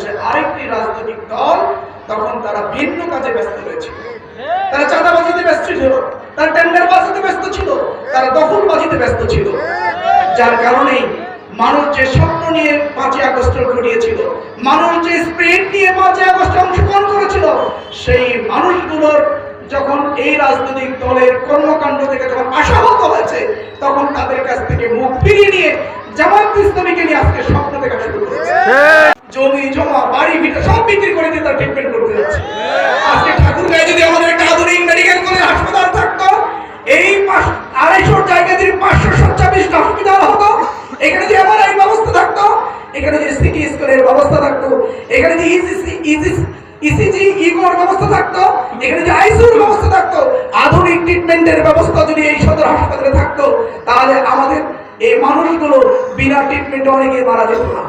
বাংলাদেশে আরেকটি রাজনৈতিক দল তখন তারা ভিন্ন কাজে ব্যস্ত রয়েছে। তারা চাঁদাবাজিতে ব্যস্ত ছিল, তারা টেন্ডার বাজিতে ব্যস্ত ছিল, তারা দখলবাজিতে ব্যস্ত ছিল। যার কারণেই মানুষ যে স্বপ্ন নিয়ে পাঁচই আগস্ট ঘটিয়েছিল, মানুষ যে স্প্রিট নিয়ে পাঁচই আগস্ট অংশগ্রহণ করেছিল, সেই মানুষগুলোর যখন এই রাজনৈতিক দলের কর্মকাণ্ড থেকে যখন আশাহত হয়েছে, তখন তাদের কাছ থেকে মুখ ফিরিয়ে নিয়ে জামাত ইসলামীকে নিয়ে আজকে স্বপ্ন দেখা শুরু করেছে। বাড়ি ভিটা সব বিক্রি করে দিয়ে তার ট্রিটমেন্ট করতে যাচ্ছে। আজকে ঠাকুরগাঁয়ে যদি আমাদের একটা আধুনিক মেডিকেল কলেজ হাসপাতাল থাকতো এই আড়াইশোর জায়গায় যদি পাঁচশো সাতচল্লিশটা হসপিটাল হতো এখানে যে আমার এই ব্যবস্থা থাকতো এখানে যে সিটি স্ক্যানের ব্যবস্থা থাকতো এখানে যে ইসিসি ইসিসি ইসিজি ইগোর ব্যবস্থা থাকতো এখানে যে আইসিইউর ব্যবস্থা থাকতো আধুনিক ট্রিটমেন্টের ব্যবস্থা যদি এই সদর হাসপাতালে থাকতো তাহলে আমাদের এই মানুষগুলো বিনা ট্রিটমেন্টে অনেকে মারা যেত না।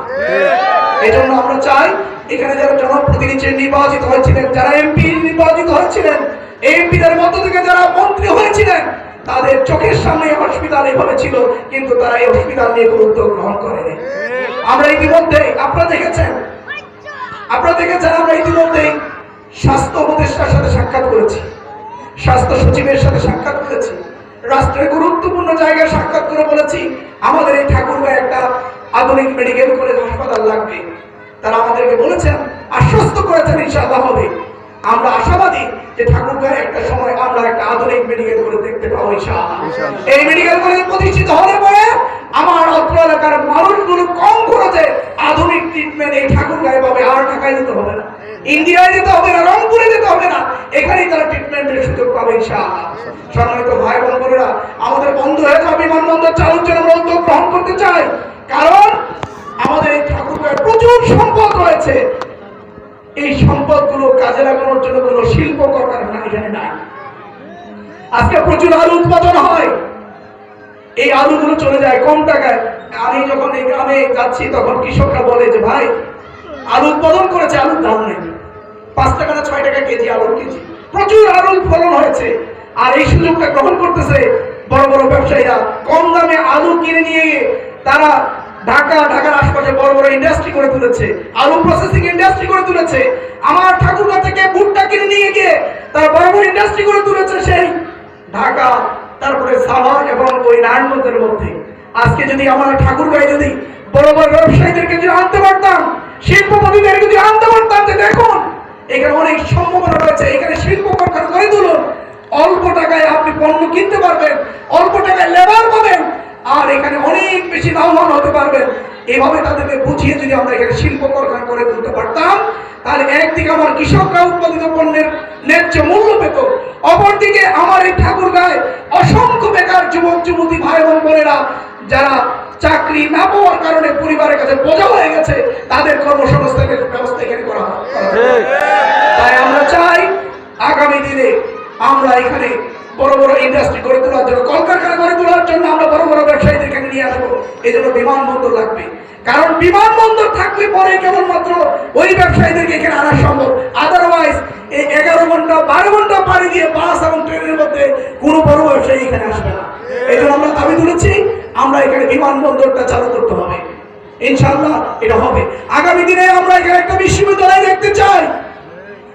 এই জন্য আমরা চাই এখানে যারা জনপ্রতিনিধি নির্বাচিত হয়েছিলেন, যারা এমপি নির্বাচিত হয়েছিলেন, এমপিদের মধ্য থেকে যারা মন্ত্রী হয়েছিলেন, তাদের চোখের সামনে হসপিটাল এভাবে ছিল, কিন্তু তারা এই হসপিটাল নিয়ে কোনো উদ্যোগ গ্রহণ করেনি। আমরা ইতিমধ্যে আপনারা দেখেছেন আপনারা দেখেছেন, আমরা ইতিমধ্যে স্বাস্থ্য উপদেষ্টার সাথে সাক্ষাৎ করেছি, স্বাস্থ্য সচিবের সাথে সাক্ষাৎ করেছি, রাষ্ট্রের গুরুত্বপূর্ণ জায়গায় সাক্ষাৎ করে বলেছি, আমাদের এই ঠাকুরগাঁয় একটা আধুনিক মেডিকেল কলেজ হাসপাতাল লাগবে। তারা আমাদেরকে বলেছেন আশ্বস্ত করেছেন ইনশাআল্লাহ হবে। আমরা আশাবাদী যে ঠাকুরগাঁয় একটা সময় আমরা একটা আধুনিক মেডিকেল কলেজ দেখতে পাবো ইনশাআল্লাহ। এই মেডিকেল কলেজ প্রতিষ্ঠিত হলে পরে আমার অত্র এলাকার মানুষগুলো কম খরচে আধুনিক ট্রিটমেন্ট এই ঠাকুরগাঁয়ে পাবে। আর ঢাকায় যেতে হবে না। ইন্ডিয়ায় যেতে হবে না রংপুরে যেতে হবে না। এখানেই তারা ট্রিটমেন্টের সুযোগ পাবে ইনশাআল্লাহ। সম্মানিত ভাই বোন বোনেরা আমাদের বন্ধ হয়ে যাবে বিমানবন্দর চালুর জন্য আমরা উদ্যোগ গ্রহণ করতে চাই। কারণ আমাদের এই ঠাকুরগাঁয় প্রচুর সম্পদ রয়েছে। এই সম্পদগুলো কাজে লাগানোর জন্য কোনো শিল্প কলকারখানা এখানে নাই। আজকে প্রচুর আলু উৎপাদন হয়। এই আলুগুলো চলে যায় কম টাকায়। আমি যখন এই গ্রামে যাচ্ছি, তখন কৃষকরা বলে যে, ভাই, আলু উৎপাদন করেছে, আলুর দাম নেই। পাঁচ টাকা না ছয় টাকা কেজি আলুর কেজি। প্রচুর আলু ফলন হয়েছে। আর এই সুযোগটা গ্রহণ করতেছে বড় বড় ব্যবসায়ীরা। কম দামে আলু কিনে নিয়ে তারা ঢাকা ঢাকার আশপাশে বড় বড় ইন্ডাস্ট্রি করে তুলেছে, আলু প্রসেসিং ইন্ডাস্ট্রি করে তুলেছে। আমার ঠাকুরগা থেকে ভুট্টা কিনে নিয়ে গিয়ে তারা বড় বড় ইন্ডাস্ট্রি করে তুলেছে সেই ঢাকা, তারপরে সাভার এবং ওই নারায়ণগঞ্জের মধ্যে। আজকে যদি আমরা ঠাকুরগাঁয়ে যদি বড় বড় ব্যবসায়ীদেরকে যদি আনতে পারতাম শিল্পপতিদেরকে যদি আনতে পারতাম, যে দেখুন, এখানে অনেক সম্ভাবনা রয়েছে। এখানে শিল্প কারখানা করে তুলুন। অল্প টাকায় আপনি পণ্য কিনতে পারবেন, অল্প টাকায় লেবার পাবেন। আর এখানে বেশি লাভবান হতে পারবেন এভাবে তাদেরকে বুঝিয়ে যদি আমরা এখানে শিল্প কারখানা করে তুলতে পারতাম তাহলে একদিকে আমার কৃষকরা উৎপাদিত পণ্যের ন্যায্য মূল্য পেত অপরদিকে আমার এই ঠাকুরগাঁয় অসংখ্য বেকার যুবক যুবতী ভাই বোন বোনেরা যারা চাকরি না পাওয়ার কারণে পরিবারের কাছে বোঝা হয়ে গেছে তাদের কর্মসংস্থানের ব্যবস্থা এখানে করা হয়। তাই আমরা চাই আগামী দিনে আমরা এখানে বড় বড় ইন্ডাস্ট্রি গড়ে তোলার জন্য, কলকারখানা গড়ে তোলার জন্য আমরা বড় বড় ব্যবসায়ীদের এখানে নিয়ে আসব। এই জন্য বিমানবন্দর লাগবে। কারণ বিমানবন্দর থাকলে পরে কেবলমাত্র ওই ব্যবসায়ীদেরকে এখানে আনা সম্ভব। আদারওয়াইজ এই এগারো ঘণ্টা, বারো ঘণ্টা পাড়ি দিয়ে বাস এবং ট্রেনের মধ্যে কোনো বড় ব্যবসায়ী এখানে আসবে না। এই জন্য আমরা দাবি তুলেছি, আমরা এখানে বিমানবন্দরটা চালু করতে হবে। ইনশাল্লাহ এটা হবে। আগামী দিনে আমরা এখানে একটা বিশ্ববিদ্যালয় দেখতে চাই।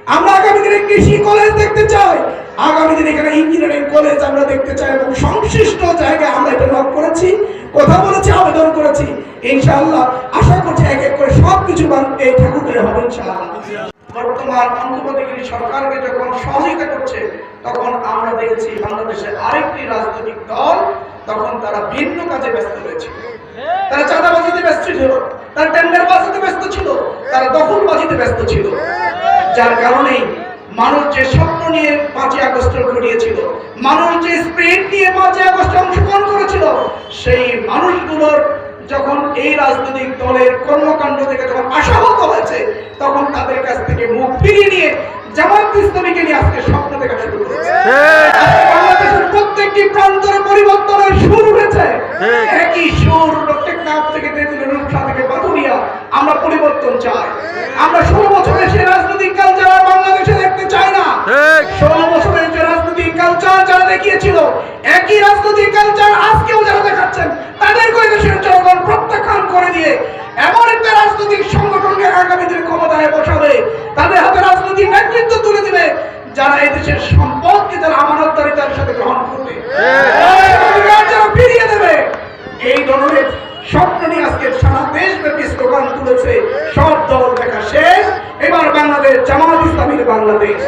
আমরা আগামী দিনে কৃষি কলেজ দেখতে চাই। আগামী দিনে এখানে ইঞ্জিনিয়ারিং কলেজ আমরা দেখতে চাই এবং সংশ্লিষ্ট জায়গায় আমরা এটা লক করেছি, কথা বলেছি, আবেদন করেছি। ইনশাআল্লাহ, আশা করছি এক এক করে সব কিছু এই ঠাকুরের হবে ইনশাআল্লাহ। বর্তমান সরকারকে যখন সহযোগিতা করছে, তখন আমরা দেখেছি বাংলাদেশের আরেকটি রাজনৈতিক দল, তখন তারা ভিন্ন কাজে ব্যস্ত রয়েছে। তারা চাঁদাবাজিতে ব্যস্ত ছিল, তারা টেন্ডার বাজিতে ব্যস্ত ছিল, তারা দখলবাজিতে ব্যস্ত ছিল। যার কারণেই মানুষ যে স্বপ্ন নিয়ে পাঁচই আগস্ট ঘটিয়েছিল মানুষ যে স্প্রিট নিয়ে পাঁচই আগস্ট অংশগ্রহণ করেছিল সেই মানুষগুলোর যখন এই রাজনৈতিক দলের কর্মকাণ্ড থেকে যখন আশাহত হয়েছে তখন তাদের কাছ থেকে মুখ ফিরিয়ে নিয়ে জামাত ইসলামীকে নিয়ে আজকে স্বপ্ন দেখা শুরু করেছে। বাংলাদেশের প্রত্যেকটি প্রান্তরে পরিবর্তনের সুর উঠেছে। আমরা পরিবর্তন চাই। আমরা ষোলো বছরের সেই রাজনৈতিক কালচার আর বাংলাদেশে দেখতে চাই না। ষোলো বছরের যে রাজনৈতিক কালচার যারা দেখিয়েছিল একই রাজনৈতিক কালচার আজকেও যারা দেখাচ্ছেন তাদের তাদেরকে দেশের জনগণ প্রত্যাখ্যান করে দিয়ে এমন একটা রাজনৈতিক সংগঠনকে আগামী দিনে ক্ষমতায় বসাবে তাদের হাতে রাজনৈতিক নেতৃত্ব তুলে দিবে যারা এদেশের সম্পদকে তারা আমানতদারিতার সাথে গ্রহণ করবে। ফিরিয়ে দেবে এই ধরনের নিয়ে আজকে সারা দেশব্যাপী স্লোগান তুলেছে, সব দল দেখা শেষ। এবার বাংলাদেশ জামাত ইসলামীর বাংলাদেশ।